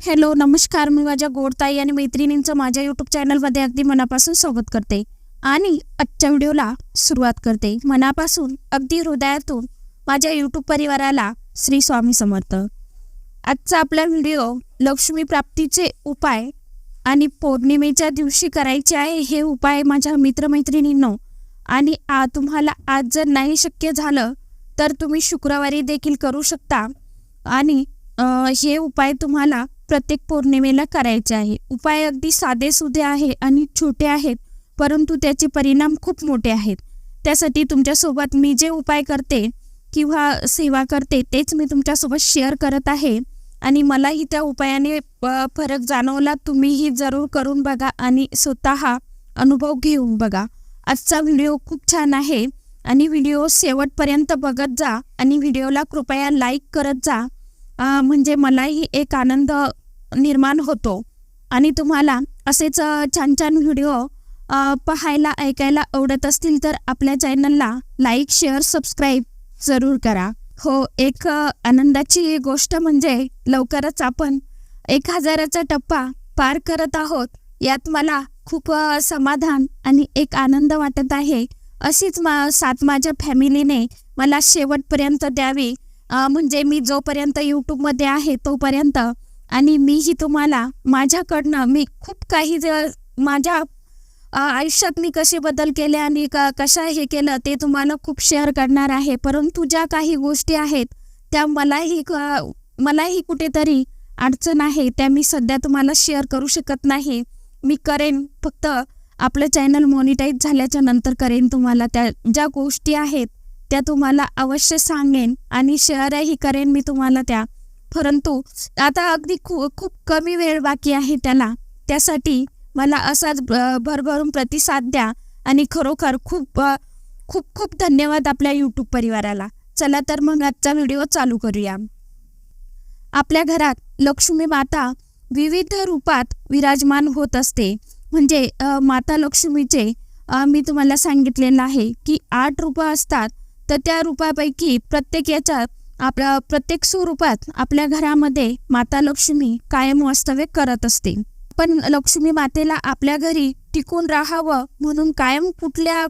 Hello नमस्कार. मी माझ्या गोडताई आणि मैत्रिणींचं माझ्या यूट्यूब चॅनलमध्ये अगदी मनापासून स्वागत करते आणि आजच्या व्हिडिओला सुरुवात करते. मनापासून अगदी हृदयातून माझ्या यूट्यूब परिवाराला श्री स्वामी समर्थ. आजचा आपला व्हिडिओ लक्ष्मी प्राप्तीचे उपाय आणि पौर्णिमेच्या दिवशी करायचे आहे हे उपाय माझ्या मित्रमैत्रिणींनो. आणि आ तुम्हाला आज जर नाही शक्य झालं तर तुम्ही शुक्रवारी देखील करू शकता. आणि हे उपाय तुम्हाला प्रत्येक पौर्णिमेला करायचे आहे. उपाय अगदी साधेसुधे आहे आणि छोटे आहेत परंतु त्याचे परिणाम खूप मोठे आहेत. त्यासाठी तुमच्यासोबत मी जे उपाय करते किंवा सेवा करते तेच मी तुमच्यासोबत शेअर करत आहे. आणि मलाही त्या उपायाने फरक जाणवला तुम्हीही जरूर करून बघा आणि स्वतः अनुभव घेऊन बघा. आजचा व्हिडिओ खूप छान आहे आणि व्हिडिओ शेवटपर्यंत बघत जा आणि व्हिडिओला कृपया लाईक करत जा. म्हणजे मलाही एक आनंद निर्माण होतो. आणि तुम्हाला असेच छान छान व्हिडिओ पाहायला ऐकायला आवडत असतील तर आपल्या चॅनलला लाईक शेअर सबस्क्राईब जरूर करा. हो एक आनंदाची गोष्ट म्हणजे लवकरच आपण एक हजाराचा टप्पा पार करत आहोत. यात मला खूप समाधान आणि एक आनंद वाटत आहे. अशीच मा साथ माझ्या फॅमिलीने मला शेवटपर्यंत द्यावी. म्हणजे मी जोपर्यंत यूट्यूबमध्ये आहे तोपर्यंत आणि मीही तुम्हाला माझ्याकडनं मी खूप काही ज माझ्या आयुष्यात मी कसे बदल केले आणि क कशा हे केलं ते तुम्हाला खूप शेअर करणार आहे. परंतु ज्या काही गोष्टी आहेत त्या मलाही मलाही कुठेतरी अडचण आहे त्या मी सध्या तुम्हाला शेअर करू शकत नाही. मी करेन फक्त आपलं चॅनल मॉनिटाईज झाल्याच्यानंतर करेन तुम्हाला त्या ज्या गोष्टी आहेत त्या तुम्हाला अवश्य सांगेन आणि शेअरही करेन मी तुम्हाला त्या. परंतु आता अगदी खूप खूप कमी वेळ बाकी आहे त्याला. त्यासाठी मला असाच भरभरून प्रतिसाद द्या आणि खरोखर खूप खूप खूप धन्यवाद आपल्या यूट्यूब परिवाराला. चला तर मग आजचा व्हिडिओ चालू करूया. आपल्या घरात लक्ष्मी माता विविध रूपात विराजमान होत असते. म्हणजे माता लक्ष्मीचे मी तुम्हाला सांगितलेलं आहे की आठ रूपं असतात. तर त्या रूपापैकी प्रत्येक याच्यात आपल्या प्रत्येक स्वरूपात आपल्या घरामध्ये माता लक्ष्मी कायम वास्तव्य करत असते. पण लक्ष्मी मातेला आपल्या घरी टिकून राहावं म्हणून कायम कुठल्या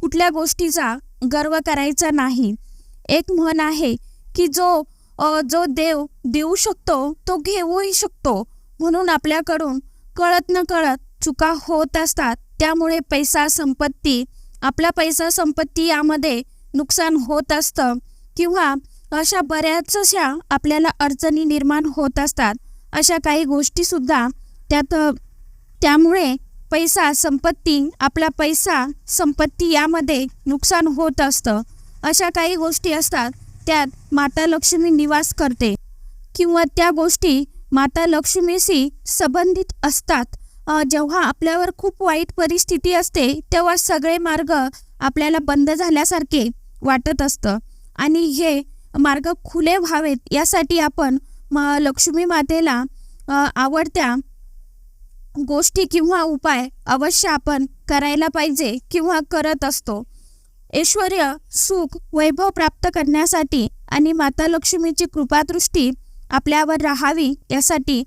कुठल्या गोष्टीचा गर्व करायचा नाही. एक म्हण आहे की जो जो देव देऊ शकतो तो घेऊही शकतो. म्हणून आपल्याकडून कळत न कळत चुका होत असतात. त्यामुळे पैसा संपत्ती आपला पैसा संपत्ती यामध्ये नुकसान होत असतं किंवा अशा बऱ्याचशा आपल्याला अडचणी निर्माण होत असतात. अशा काही गोष्टीसुद्धा त्यात त्यामुळे पैसा संपत्ती आपला पैसा संपत्ती यामध्ये नुकसान होत असतं. अशा काही गोष्टी असतात त्यात माता लक्ष्मी निवास करते किंवा त्या गोष्टी माता लक्ष्मीशी संबंधित असतात. जेव्हा आपल्यावर खूप वाईट परिस्थिती असते तेव्हा सगळे मार्ग आपल्याला बंद झाल्यासारखे वाटत असतं. आणि हे मार्ग खुले व्हावेत यासाठी आपण म लक्ष्मी मातेला आवडत्या गोष्टी किंवा उपाय अवश्य आपण करायला पाहिजे किंवा करत असतो. ऐश्वर सुख वैभव प्राप्त करण्यासाठी आणि माता लक्ष्मीची कृपादृष्टी आपल्यावर राहावी यासाठी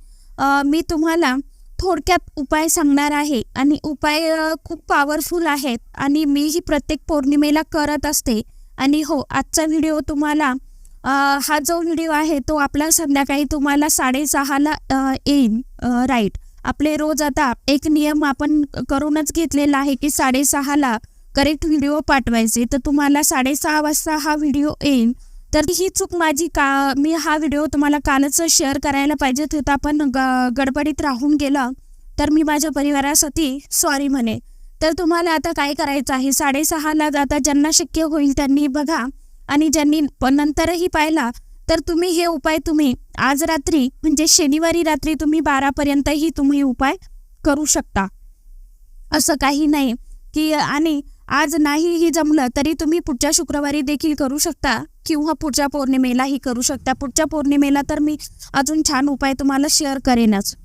मी तुम्हाला थोडक्यात उपाय सांगणार आहे. आणि उपाय खूप पॉवरफुल आहेत. आणि मीही प्रत्येक पौर्णिमेला करत असते. आणि हो आजचा व्हिडिओ तुम्हाला हा जो व्हिडिओ आहे तो आपला संध्याकाळी तुम्हाला साडेसहाला येईल राईट. आपले रोज आता एक नियम आपण करूनच घेतलेला आहे की साडेसहाला करेक्ट व्हिडिओ पाठवायचे. तर तुम्हाला साडेसहा वाजता हा व्हिडिओ येईल. तर ही चूक माझी का मी हा व्हिडिओ तुम्हाला कालच शेअर करायला पाहिजे होता पण ग गडबडीत राहून गेलं तर मी माझ्या परिवारासाठी सॉरी म्हणे तर तुम्हाला आता काय करायचं आहे? साडेसहाला आता ज्यांना शक्य होईल त्यांनी बघा. आणि ज्यांनी नंतरही पाहिला तर तुम्ही हे उपाय तुम्ही आज रात्री म्हणजे शनिवारी रात्री तुम्ही बारापर्यंतही तुम्ही उपाय करू शकता. असं काही नाही की आणि आज नाहीही जमलं तरी तुम्ही पुढच्या शुक्रवारी देखील करू शकता किंवा पुढच्या पौर्णिमेलाही करू शकता. पुढच्या पौर्णिमेला तर मी अजून छान उपाय तुम्हाला शेअर करेनच.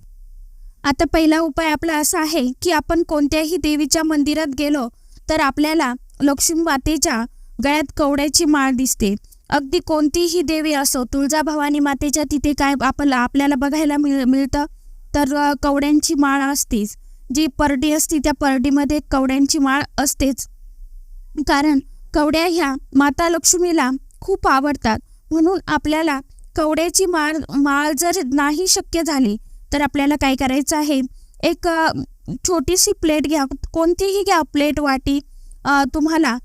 आता पहिला उपाय आपला असा आहे की आपण कोणत्याही देवीच्या मंदिरात गेलो तर आपल्याला लक्ष्मी मातेच्या गळ्यात कवड्याची माळ दिसते. अगदी कोणतीही देवी असो तुळजाभवानी मातेच्या तिथे काय आपण आपल्याला बघायला मिळ मिळतं? तर कवड्यांची माळ असतेच. जी परडी असते त्या परडीमध्ये कवड्यांची माळ असतेच. कारण कवड्या ह्या माता लक्ष्मीला खूप आवडतात. म्हणून आपल्याला कवड्याची माळ माळ जर नाही शक्य झाली तर आपल्याला काय करायचं आहे? एक छोटीशी प्लेट घ्या. कोणतीही घ्या प्लेट वाटी तुम्हाला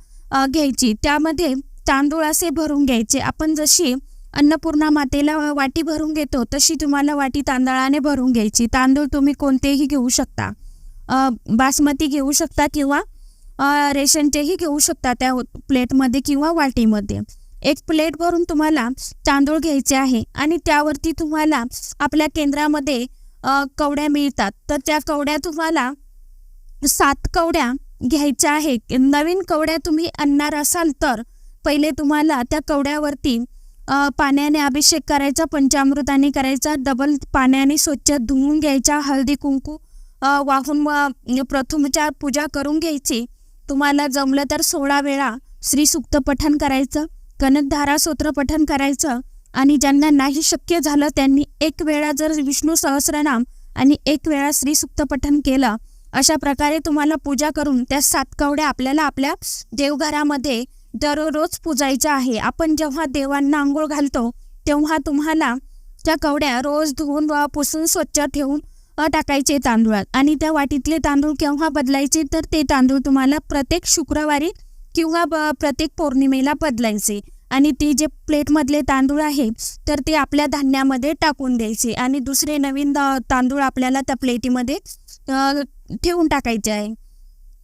घ्यायची. त्यामध्ये तांदूळ असे भरून घ्यायचे. आपण जशी अन्नपूर्णा मातेला वाटी भरून घेतो तशी तुम्हाला वाटी तांदळाने भरून घ्यायची. तांदूळ तुम्ही कोणतेही घेऊ शकता. बासमती घेऊ शकता किंवा रेशनचेही घेऊ शकता त्या प्लेटमध्ये किंवा वाटीमध्ये. एक प्लेट भरून तुम्हाला तांदूळ घ्यायचे आहे आणि त्यावरती तुम्हाला आपल्या केंद्रामध्ये कवड्या मिळतात. तर त्या कवड्या तुम्हाला सात कवड्या घ्यायच्या आहे नवीन कवड्या तुम्ही आणणार असाल तर पहिले तुम्हाला त्या कवड्यावरती पाण्याने अभिषेक करायचा पंचामृताने करायचा डबल पाण्याने स्वच्छ धुवून घ्यायचा हळदी कुंकू वाहून प्रथमच्या पूजा करून घ्यायची. तुम्हाला जमलं तर सोळा वेळा श्री सुक्त पठण करायचं. कनकधारा सूत्रपठन करायचं आणि ज्यांना नाही शक्य झालं त्यांनी एक वेळा जर विष्णू सहस्रनाम आणि एक वेळा श्री सुक्त केलं अशा प्रकारे तुम्हाला पूजा करून त्या सात कवड्या आपल्याला आपल्या देवघरामध्ये दररोज पूजायच्या आहे. आपण जेव्हा देवांना आंघोळ घालतो तेव्हा तुम्हाला त्या कवड्या रोज धुवून व पुसून स्वच्छ ठेवून अ, टाकायचे तांदूळात आणि त्या वाटीतले तांदूळ केव्हा बदलायचे तर ते तांदूळ तुम्हाला प्रत्येक शुक्रवारी किंवा प्रत्येक पौर्णिमेला बदलायचे. आणि ते जे प्लेटमधले तांदूळ आहे तर ते आपल्या धान्यामध्ये टाकून द्यायचे. आणि दुसरे नवीन तांदूळ आपल्याला त्या प्लेटीमध्ये ठेवून टाकायचे आहे.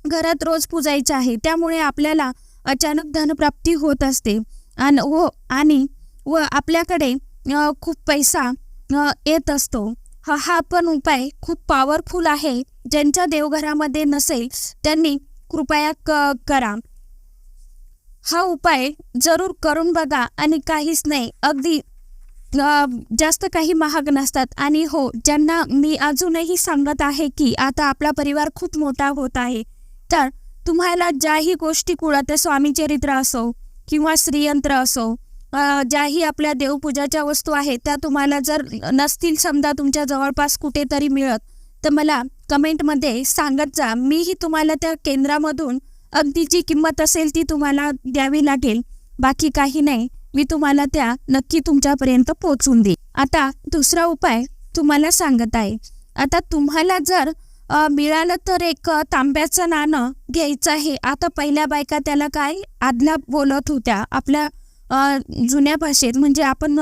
घरात रोज पुजायचे आहे. त्यामुळे आपल्याला अचानक धनप्राप्ती होत असते. आणि व हो, आणि व आपल्याकडे खूप पैसा येत असतो. हा हा पण उपाय खूप पॉवरफुल आहे. ज्यांच्या देवघरामध्ये नसेल त्यांनी कृपया क करा. हा उपाय जरूर करून बघा आणि काहीच नाही. अगदी जास्त काही महाग नसतात. आणि हो ज्यांना मी अजूनही सांगत आहे की आता आपला परिवार खूप मोठा होत आहे. तर तुम्हाला ज्याही गोष्टी कुळात स्वामी चरित्र असो किंवा श्रीयंत्र असो ज्याही आपल्या देवपूजाच्या वस्तू आहेत त्या तुम्हाला जर नसतील समजा तुमच्या जवळपास कुठेतरी मिळत तर मला कमेंटमध्ये सांगत जा. मीही तुम्हाला त्या केंद्रामधून अगदी जी किंमत असेल ती तुम्हाला द्यावी लागेल बाकी काही नाही. मी तुम्हाला त्या नक्की तुमच्यापर्यंत पोहोचून देईन. आता दुसरा उपाय तुम्हाला सांगत आहे. आता तुम्हाला जर मिळालं तर एक तांब्याचं नाणं घ्यायचं आहे. आता पहिल्या बायका त्याला काय आदला बोलत होत्या. आपल्या जुन्या भाषेत म्हणजे आपण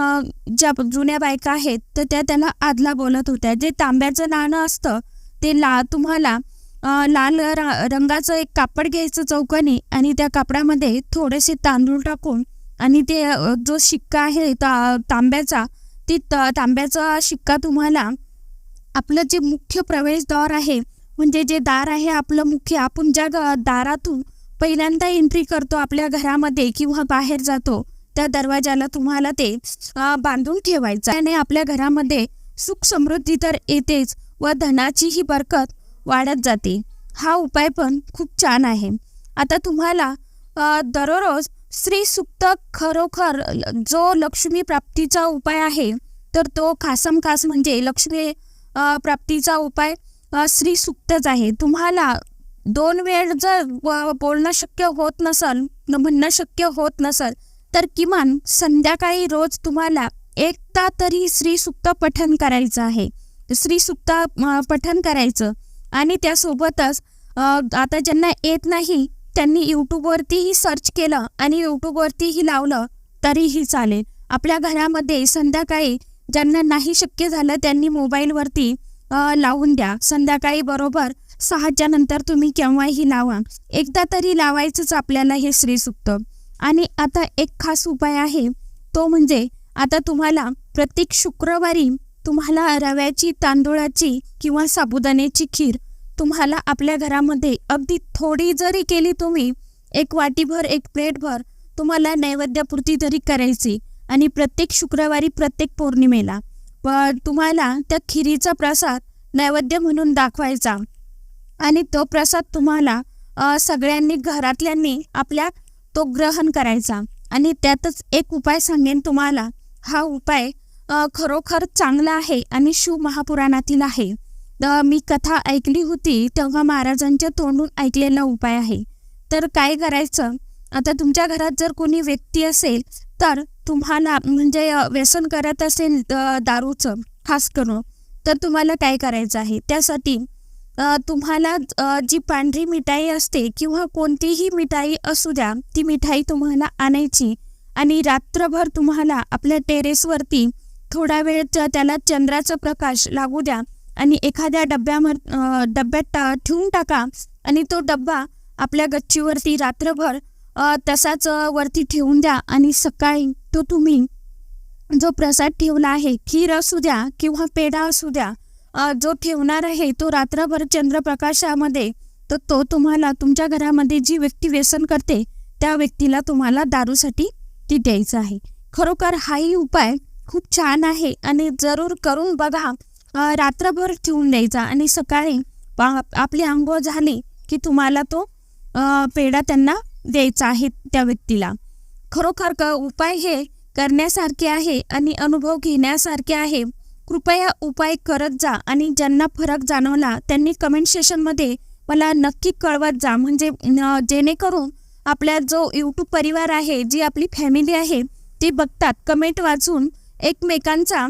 ज्या जुन्या बायका आहेत तर त्या त्याला आदला बोलत होत्या. जे तांब्याचं नाणं असतं ते ला तुम्हाला लाल रा- रंगाचं एक कापड घ्यायचं चौकनी आणि त्या कापडामध्ये थोडेसे तांदूळ टाकून आणि ते जो शिक्का आहे ता तांब्याचा ती त- तांब्याचा शिक्का तुम्हाला आपलं जे मुख्य प्रवेशद्वार आहे म्हणजे जे दार आहे आपलं मुख्य आपण ज्या दारातून पहिल्यांदा एंट्री करतो आपल्या घरामध्ये किंवा बाहेर जातो त्या दरवाजाला तुम्हाला ते बांधून ठेवायचं आणि आपल्या घरामध्ये सुख समृद्धी तर येतेच व धनाचीही बरकत वाढत जाते. हा उपाय पण खूप छान आहे. आता तुम्हाला दररोज स्त्री सुक्त खरोखर जो लक्ष्मी प्राप्तीचा उपाय आहे तर तो खासम खास म्हणजे लक्ष्मी प्राप्तीचा उपाय स्त्री सुक्तच आहे. तुम्हाला दोन वेळ जर बोलणं शक्य होत नसल म्हणणं शक्य होत नसल तर किमान संध्याकाळी रोज तुम्हाला एकदा तरी श्रीसुक्त पठन करायचं आहे. श्रीसुक्त पठन करायचं. आणि त्यासोबतच आता ज्यांना येत नाही त्यांनी यूट्यूबवरतीही सर्च केलं आणि यूट्यूबवरतीही लावलं तरीही चालेल. आपल्या घरामध्ये संध्याकाळी ज्यांना नाही शक्य झालं त्यांनी मोबाईलवरती लावून द्या. संध्याकाळी बरोबर सहाच्या नंतर तुम्ही केव्हाही लावा. एकदा तरी लावायचंच आपल्याला हे श्रीसुक्त आणि आता एक खास उपाय आहे तो म्हणजे आता तुम्हाला प्रत्येक शुक्रवारी तुम्हाला रव्याची तांदूळाची किंवा साबुदाण्याची खीर तुम्हाला आपल्या घरामध्ये अगदी थोडी जरी केली तुम्ही एक वाटीभर एक प्लेटभर तुम्हाला नैवेद्यपूर्ती तरी करायची आणि प्रत्येक शुक्रवारी प्रत्येक पौर्णिमेला. पण तुम्हाला त्या खिरीचा प्रसाद नैवेद्य म्हणून दाखवायचा आणि तो प्रसाद तुम्हाला सगळ्यांनी घरातल्यांनी आपल्या तो ग्रहण करायचा आणि त्यातच एक उपाय सांगेन तुम्हाला. हा उपाय खरोखर चांगला आहे आणि शिव महापुराणातील आहे. तर मी कथा ऐकली होती तेव्हा महाराजांच्या तोंडून ऐकलेला उपाय आहे. तर काय करायचं? आता तुमच्या घरात जर कोणी व्यक्ती असेल तर तुम्हाला म्हणजे व्यसन करत असेल दारूचं खास करून तर तुम्हाला काय करायचं आहे? त्यासाठी तुम्हाला जी पांढरी मिठाई असते किंवा कोणतीही मिठाई असू द्या ती मिठाई तुम्हाला आणायची आणि रात्रभर तुम्हाला आपल्या टेरेसवरती थोडा वेळ त्याला चंद्राचा प्रकाश लागू द्या आणि एखाद्या डब्यावर डब्यात ठेवून टाका आणि तो डब्बा आपल्या गच्चीवरती रात्रभर तसाच वरती ठेवून द्या आणि सकाळी तो तुम्ही जो प्रसाद ठेवला आहे खीर असू द्या किंवा पेढा असू द्या जो ठेवणार आहे तो रात्रभर चंद्रप्रकाशामध्ये तर तो तुम्हाला तुमच्या घरामध्ये जी व्यक्ती व्यसन करते त्या व्यक्तीला तुम्हाला दारूसाठी ती द्यायचं आहे. खरोखर हाही उपाय खूप छान आहे. आणि जरूर करून बघा रात्रभर ठेवून द्यायचा. आणि सकाळी आपली आंघोळ झाली की तुम्हाला तो पेढा त्यांना द्यायचा आहे त्या व्यक्तीला. खरोखर क उपाय हे करण्यासारखे आहे आणि अनुभव घेण्यासारखे आहे. कृपया उपाय करत जा आणि ज्यांना फरक जाणवला त्यांनी कमेंट सेशनमध्ये मला नक्की कळवत जा. म्हणजे जेणेकरून आपल्या जो यूट्यूब परिवार आहे जी आपली फॅमिली आहे ती बघतात. कमेंट वाचून एकमेकांचा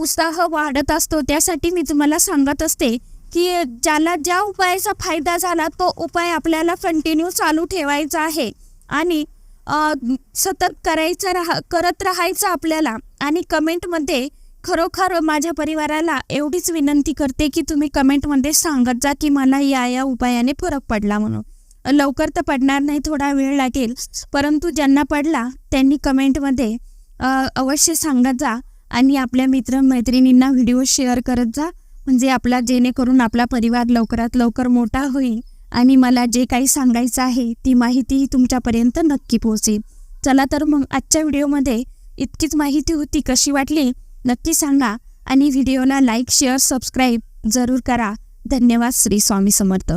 उत्साह वाढत असतो. त्यासाठी मी तुम्हाला सांगत असते की ज्याला ज्या उपायाचा फायदा झाला तो उपाय आपल्याला कंटिन्यू चालू ठेवायचा आहे. आणि सतत करायचं राहा करत राहायचं आपल्याला. आणि कमेंटमध्ये खरोखर माझ्या परिवाराला एवढीच विनंती करते की तुम्ही कमेंटमध्ये सांगत जा की मला या या उपायाने फरक पडला म्हणून. लवकर तर पडणार नाही थोडा वेळ लागेल. परंतु ज्यांना पडला त्यांनी कमेंटमध्ये अवश्य सांगत जा आणि आपल्या मित्रमैत्रिणींना व्हिडिओ शेअर करत जा. म्हणजे आपला जेणेकरून आपला परिवार लवकरात लवकर मोठा होईल आणि मला जे काही सांगायचं आहे ती माहितीही तुमच्यापर्यंत नक्की पोहोचेल. चला तर मग आजच्या व्हिडिओमध्ये इतकीच माहिती होती कशी वाटली नक्की सांगा आणि व्हिडिओला लाईक शेअर सबस्क्राईब जरूर करा. धन्यवाद श्री स्वामी समर्थ.